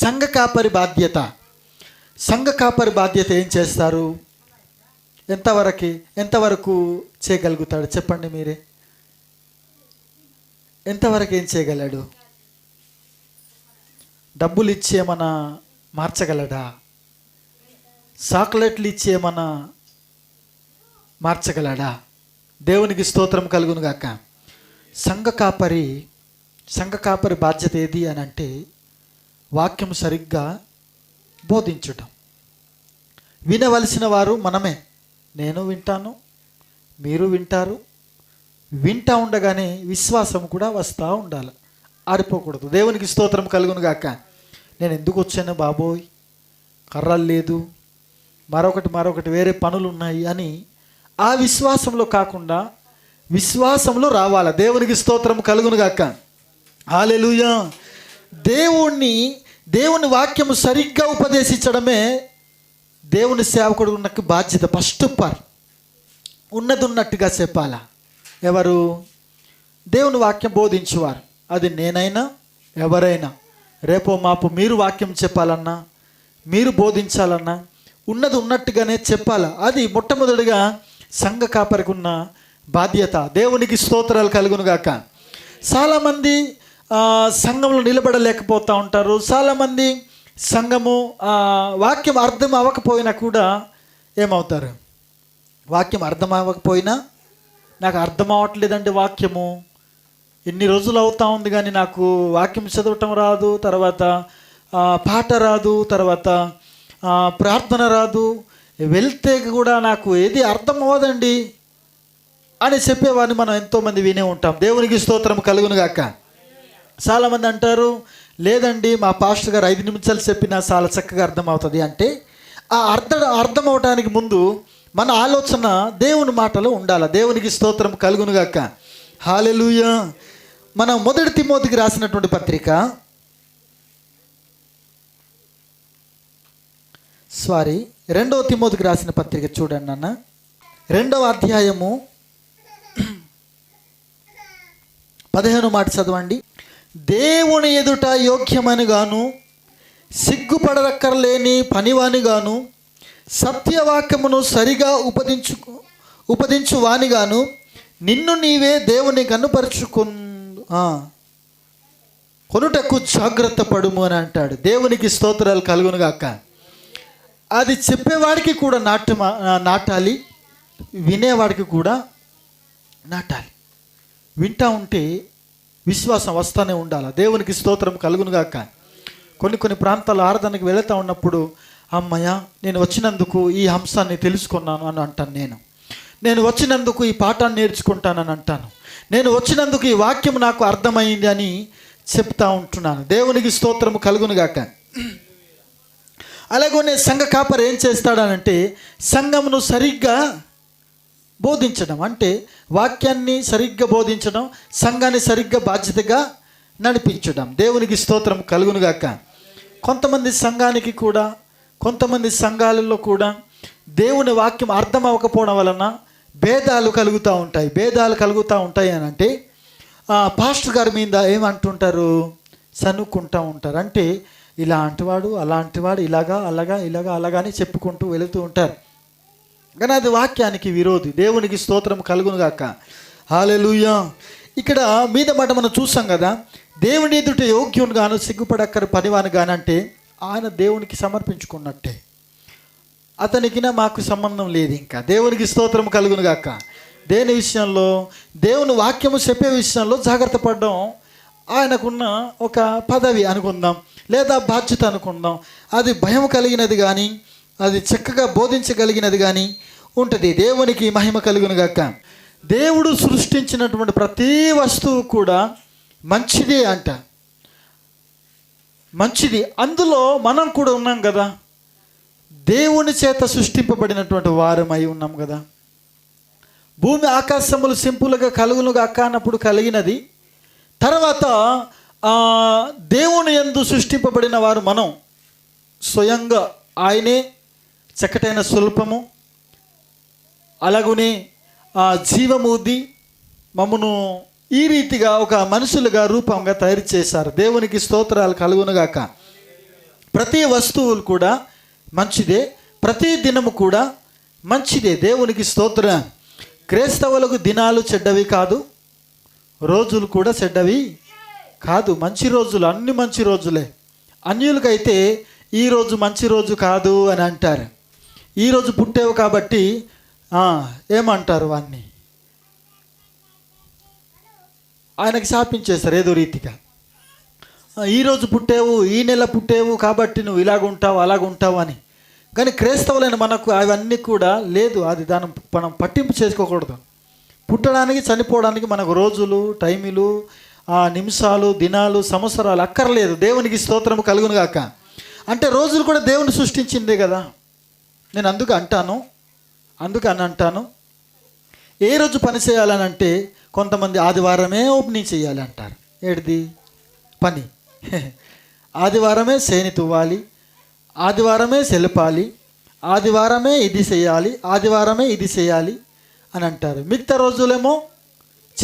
సంఘ కాపరి బాధ్యత. సంఘ కాపరి బాధ్యత ఏం చేస్తారు? ఎంతవరకు ఎంతవరకు చేయగలుగుతాడు? చెప్పండి మీరే. ఎంతవరకు ఏం చేయగలడు? డబ్బులు ఇచ్చి ఏమైనా మార్చగలడా? చాక్లెట్లు ఇచ్చి ఏమైనా మార్చగలడా? దేవునికి స్తోత్రం కలుగునుగాక. సంఘ కాపరి సంఘ కాపరి బాధ్యత ఏది అని అంటే వాక్యం సరిగ్గా బోధించటం. వినవలసిన వారు మనమే. నేను వింటాను మీరు వింటారు. వింటా ఉండగానే విశ్వాసం కూడా వస్తూ ఉండాలి. ఆరిపోకూడదు. దేవునికి స్తోత్రం కలుగును గాక. నేను ఎందుకు వచ్చాను బాబోయ్? కర్రలు లేదు. మరొకటి మరొకటి వేరే పనులు ఉన్నాయి అని ఆ విశ్వాసంలో కాకుండా విశ్వాసంలో రావాలి? దేవునికి స్తోత్రం కలుగును గాక. హాలెలుయా దేవుణ్ణి దేవుని వాక్యము సరిగ్గా ఉపదేశించడమే దేవుని సేవకుడు ఉన్నకు బాధ్యత. ఫస్ట్ పార్ ఉన్నది ఉన్నట్టుగా చెప్పాలా? ఎవరు? దేవుని వాక్యం బోధించేవారు. అది నేనైనా? ఎవరైనా? రేపో మాపు మీరు వాక్యం చెప్పాలన్నా? మీరు బోధించాలన్నా? ఉన్నది ఉన్నట్టుగానే చెప్పాలా? అది మొట్టమొదటిగా సంఘ కాపరికి ఉన్న బాధ్యత. దేవునికి స్తోత్రాలు కలుగునుగాక. చాలామంది సంఘంలో నిలబడలేకపోతూ ఉంటారు. చాలామంది సంఘము వాక్యం అర్థం అవ్వకపోయినా కూడా ఏమవుతారు? వాక్యం అర్థం అవ్వకపోయినా నాకు అర్థం అవ్వట్లేదండి వాక్యము. ఎన్ని రోజులు అవుతా ఉంది కానీ నాకు వాక్యం చదవటం రాదు తర్వాత పాట రాదు తర్వాత ప్రార్థన రాదు. వెళ్తే కూడా నాకు ఏది అర్థం అవ్వదండి అని చెప్పేవాడిని మనం ఎంతోమంది వినే ఉంటాం. దేవునికి స్తోత్రం కలుగును గాక చాలామంది అంటారు లేదండి మా పాస్టర్ గారు ఐదు నిమిషాలు చెప్పినా చాలా చక్కగా అర్థమవుతుంది. అంటే ఆ అర్థం అర్థం అవడానికి ముందు మన ఆలోచన దేవుని మాటలో ఉండాలి. దేవునికి స్తోత్రం కలుగునుగాక. హాలెలూయ. మనం మొదటి తిమోతికి రాసినటువంటి పత్రిక. సారీ రెండవ తిమోతికి రాసిన పత్రిక చూడండి అన్న రెండవ అధ్యాయము. పదిహేను మాట చదవండి. దేవుని ఎదుట యోగ్యమని గాను సిగ్గుపడరక్కర్లేని పనివాని గాను సత్యవాక్యమును సరిగా ఉపదించు ఉపదించు వానిగాను నిన్ను నీవే దేవుని కనుపరుచుకు కొనుటకు జాగ్రత్త పడుము అని అంటాడు. దేవునికి స్తోత్రాలు కలుగునుగాక అది చెప్పేవాడికి కూడా నాట్య నాటాలి వినేవాడికి కూడా నాటాలి. వింటా ఉంటే విశ్వాసం వస్తూనే ఉండాలి. దేవునికి స్తోత్రం కలుగునుగాక. కొన్ని కొన్ని ప్రాంతాల ఆరాధనకు వెళుతూ ఉన్నప్పుడు అమ్మయ్య నేను వచ్చినందుకు ఈ అంశాన్ని తెలుసుకున్నాను అని అంటాను నేను. నేను వచ్చినందుకు ఈ పాఠాన్ని నేర్చుకుంటానని అంటాను. నేను వచ్చినందుకు ఈ వాక్యం నాకు అర్థమైంది అని చెప్తా ఉంటున్నాను. దేవునికి స్తోత్రము కలుగునుగాక. అలాగనే సంఘ కాపర్ ఏం చేస్తాడనంటే సంఘమును సరిగ్గా బోధించడం. అంటే వాక్యాన్ని సరిగ్గా బోధించడం సంఘాన్ని సరిగ్గా బాధ్యతగా నడిపించడం. దేవునికి స్తోత్రం కలుగునుగాక. కొంతమంది సంఘానికి కూడా కొంతమంది సంఘాలలో కూడా దేవుని వాక్యం అర్థం అవ్వకపోవడం వలన భేదాలు కలుగుతూ ఉంటాయి. భేదాలు కలుగుతూ ఉంటాయి అని అంటే పాస్టర్ గారి మీద ఏమంటుంటారు? సనుక్కుంటూ ఉంటారు. అంటే ఇలాంటివాడు అలాంటివాడు ఇలాగా అలాగా ఇలాగా అలాగా అని చెప్పుకుంటూ వెళుతూ ఉంటారు. కానీ అది వాక్యానికి విరోధి. దేవునికి స్తోత్రం కలుగునుగాక హాలెలుయా ఇక్కడ మీద మాట మనం చూసాం కదా దేవుని ఎదుట యోగ్యుని గాను సిగ్గుపడక్కర పనివాని గానంటే ఆయన దేవునికి సమర్పించుకున్నట్టే. అతనికిన మాకు సంబంధం లేదు ఇంకా. దేవునికి స్తోత్రం కలుగునుగాక దేని విషయంలో? దేవుని వాక్యము చెప్పే విషయంలో జాగ్రత్త పడడం ఆయనకున్న ఒక పదవి అనుకుందాం లేదా బాధ్యత అనుకుందాం. అది భయం కలిగినది కానీ అది చక్కగా బోధించగలిగినది కానీ ఉంటుంది. దేవునికి మహిమ కలుగునుగాక దేవుడు సృష్టించినటువంటి ప్రతి వస్తువు కూడా మంచిదే అంట. మంచిది. అందులో మనం కూడా ఉన్నాం కదా. దేవుని చేత సృష్టింపబడినటువంటి వారమై ఉన్నాం కదా. భూమి ఆకాశములు సింపుల్గా కలుగునుగా అన్నప్పుడు కలిగినది. తర్వాత దేవుని యందు సృష్టింపబడిన వారు మనం. స్వయంగా ఆయనే. చక్కటైన స్వల్పము అలాగునే ఆ జీవమూది మమ్మను ఈ రీతిగా ఒక మనుషులుగా రూపంగా తయారు చేశారు. దేవునికి స్తోత్రాలు కలుగునుగాక. ప్రతి వస్తువులు కూడా మంచిదే. ప్రతి దినము కూడా మంచిదే. దేవునికి స్తోత్ర. క్రైస్తవులకు దినాలు చెడ్డవి కాదు. రోజులు కూడా చెడ్డవి కాదు. మంచి రోజులు అన్ని మంచి రోజులే. అన్యులకైతే ఈ రోజు మంచి రోజు కాదు అని అంటారు. ఈరోజు పుట్టేవు కాబట్టి ఏమంటారు వాన్ని ఆయనకి శాపించేస్తారు ఏదో రీతిగా. ఈరోజు పుట్టేవు ఈ నెల పుట్టేవు కాబట్టి నువ్వు ఇలాగుంటావు ఉంటావు ఉంటావు అని. కానీ క్రైస్తవులైన మనకు అవన్నీ కూడా లేదు అది దాని మనం పట్టింపు చేసుకోకూడదు. పుట్టడానికి చనిపోవడానికి మనకు రోజులు టైములు ఆ నిమిషాలు దినాలు సంవత్సరాలు అక్కర్లేదు. దేవునికి స్తోత్రము కలుగును గాక అంటే రోజులు కూడా దేవుని సృష్టించిందే కదా. నేను అందుకు అంటాను అందుకు అని అంటాను. ఏ రోజు పని చేయాలని అంటే కొంతమంది ఆదివారమే ఓపెనింగ్ చేయాలి అంటారు. ఏడిది? పని. ఆదివారమే సేని తువ్వాలి ఆదివారమే సెలపాలి ఆదివారమే ఇది చేయాలి ఆదివారమే ఇది చేయాలి అని అంటారు. మిగతా రోజులేమో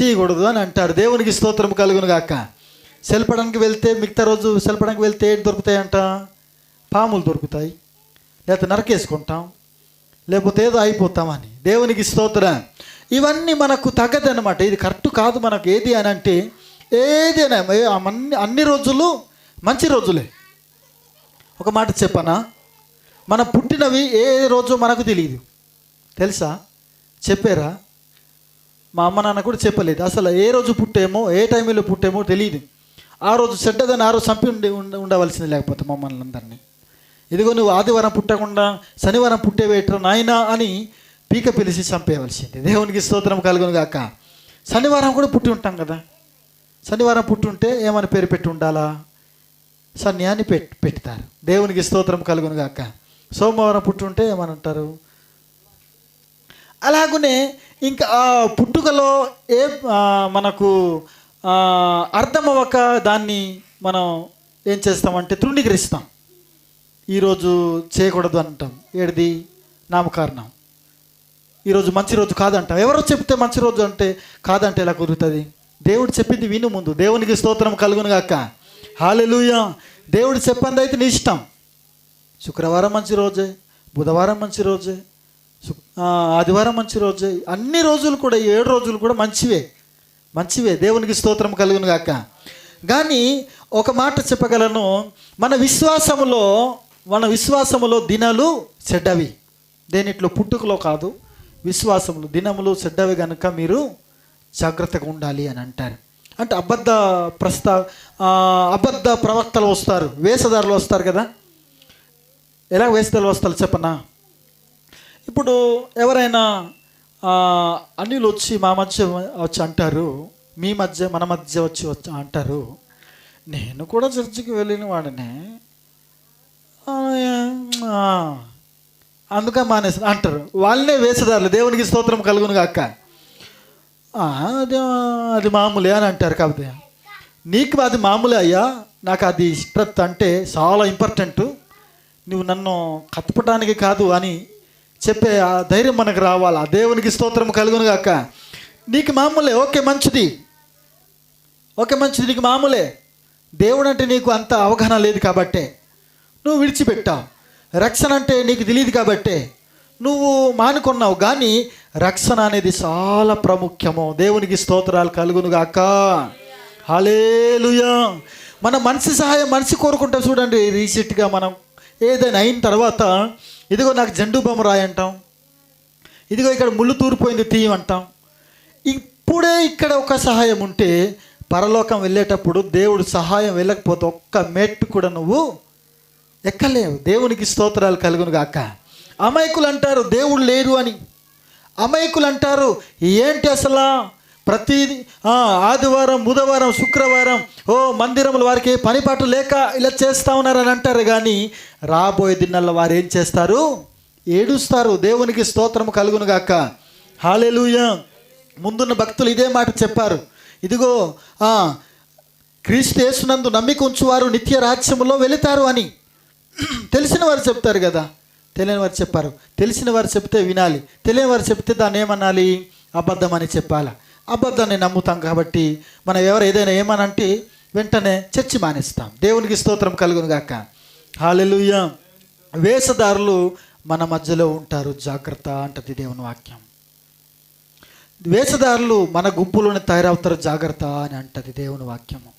చేయకూడదు అని అంటారు. దేవునికి స్తోత్రం కలుగును గాక. సెలపడానికి వెళ్తే మిగతా రోజు సెలపడానికి వెళ్తే ఏంటి దొరుకుతాయంట? పాములు దొరుకుతాయి. లేకపోతే నరకేసుకుంటాం లేకపోతే ఏదో అయిపోతామని. దేవునికి స్తోత్రం. ఇవన్నీ మనకు తగ్గదనమాట ఇది కరెక్ట్ కాదు మనకు ఏది అని అంటే ఏదైనా ఏ- అన్ని అన్ని రోజులు మంచి రోజులే. ఒక మాట చెప్పనా? మన పుట్టినవి ఏ రోజు మనకు తెలియదు. తెలుసా? చెప్పారా? మా అమ్మ నాన్న కూడా చెప్పలేదు. అసలు ఏ రోజు పుట్టేమో ఏ టైంలో పుట్టేమో తెలియదు. ఆ రోజు చెడ్డదని ఆ రోజు చంపి ఉండి ఉండ- ఉండవలసింది లేకపోతే మమ్మల్ని అందరినీ. ఇదిగో నువ్వు ఆదివారం పుట్టకుండా శనివారం పుట్టేవేట్రా నాయనా అని పీక పిలిచి చంపేయవలసింది. దేవునికి స్తోత్రం కలుగును గాక. శనివారం కూడా పుట్టి ఉంటాం కదా. శనివారం పుట్టి ఉంటే ఏమని పేరు పెట్టి ఉండాలా? సన్యాన్ని పెట్ పెడతారు. దేవునికి స్తోత్రం కలుగును గాక. సోమవారం పుట్టి ఉంటే ఏమని అంటారు? అలాగనే ఇంకా ఆ పుట్టుకలో ఏ మనకు అర్థమవక దాన్ని మనం ఏం చేస్తామంటే తృణీకరిస్తాం. ఈరోజు చేయకూడదు అంటాం. ఏడిది? నామకారణం. ఈరోజు మంచి రోజు కాదంటాం. ఎవరో చెప్తే మంచి రోజు అంటే కాదంటే ఎలా కుదురుతుంది? దేవుడు చెప్పింది విను ముందు. దేవునికి స్తోత్రం కలుగును గాక. హాలెలూయా దేవుడు చెప్పింది అయితే నీ ఇష్టం. శుక్రవారం మంచి రోజే బుధవారం మంచి రోజే ఆదివారం మంచి రోజే. అన్ని రోజులు కూడా ఏడు రోజులు కూడా మంచివే. మంచివే. దేవునికి స్తోత్రం కలుగును గాక. కానీ ఒక మాట చెప్పగలను. మన విశ్వాసములో మన విశ్వాసములో దినాలు చెడ్డవి. దేనిట్లో పుట్టుకలో కాదు విశ్వాసములు దినములు చెడ్డవి కనుక మీరు జాగ్రత్తగా ఉండాలి అని అంటారు. అంటే అబద్ధ ప్రస్తా అబద్ధ ప్రవక్తలు వస్తారు వేషధారులు వస్తారు కదా? ఎలా వేషధారులు వస్తారు చెప్పనా? ఇప్పుడు ఎవరైనా అన్నిలు అన్యులు వచ్చి మా మధ్య వచ్చి అంటారు మీ మధ్య మన మధ్య వచ్చి వచ్చి అంటారు నేను కూడా చర్చికి వెళ్ళిన వాడినే ఆ, అందుకే మానేసి అంటారు. వాళ్ళనే వేసేదారులు దేవునికి స్తోత్రం కలుగును కాక అది అది మామూలే అని అంటారు కాకపోతే నీకు అది మామూలే అయ్యా. నాకు అది ఇష్టత అంటే చాలా ఇంపార్టెంట్. నువ్వు నన్ను కత్పడానికి కాదు అని చెప్పే ఆ ధైర్యం మనకు రావాలి? ఆ దేవునికి స్తోత్రం కలుగును కాక నీకు మామూలే. ఓకే మంచిది. ఓకే మంచిది. నీకు మామూలే. దేవుడు అంటే నీకు అంత అవగాహన లేదు కాబట్టే. నువ్వు విడిచిపెట్టావు. రక్షణ అంటే నీకు తెలియదు కాబట్టే. నువ్వు మానుకున్నావు కానీ రక్షణ అనేది చాలా ప్రాముఖ్యము. దేవునికి స్తోత్రాలు కలుగును గాక. హలేలుయా మన మనిషి సహాయం మనిషి కోరుకుంటాం చూడండి. రీసెంట్గా మనం ఏదైనా అయిన తర్వాత ఇదిగో నాకు జండు బొమ్మ రాయి అంటాం. ఇదిగో ఇక్కడ ముళ్ళు తూరిపోయింది తీయమంటాం ఇప్పుడే ఇక్కడ ఒక సహాయం ఉంటే పరలోకం వెళ్ళేటప్పుడు దేవుడు సహాయం వెళ్ళకపోతే ఒక్క మెట్టు కూడా నువ్వు ఎక్కలేవు దేవునికి స్తోత్రాలు కలుగును గాక. అమాయకులు అంటారు దేవుడు లేరు అని. అమాయకులు అంటారు ఏంటి అసలు? ప్రతి ఆదివారం బుధవారం శుక్రవారం ఓ మందిరముల వారికి పని పాటు లేక ఇలా చేస్తా ఉన్నారని అంటారు. కానీ రాబోయే దినాల్లో వారు ఏం చేస్తారు? ఏడుస్తారు. దేవునికి స్తోత్రం కలుగును గాక. హాలెలుయ. ముందున్న భక్తులు ఇదే మాట చెప్పారు. ఇదిగో క్రీస్తు యేసునందు నమ్మిక ఉంచువారు నిత్య రాజ్యములో వెళుతారు అని. తెలిసిన వారు చెప్తారు కదా. తెలియని వారు చెప్పారు. తెలిసిన వారు చెప్తే వినాలి. తెలియని వారు చెప్తే దాన్ని ఏమనాలి? అబద్ధం అని చెప్పాలి? అబద్ధాన్ని నమ్ముతాం కాబట్టి మనం ఎవరు ఏదైనా ఏమనంటే వెంటనే చర్చి మానేస్తాం. దేవునికి స్తోత్రం కలుగును గాక. హాలెలుయ వేషధారులు మన మధ్యలో ఉంటారు. జాగ్రత్త అంటది దేవుని వాక్యం. వేషధారులు మన గుంపులోనే తయారవుతారు. జాగ్రత్త అని అంటది దేవుని వాక్యము.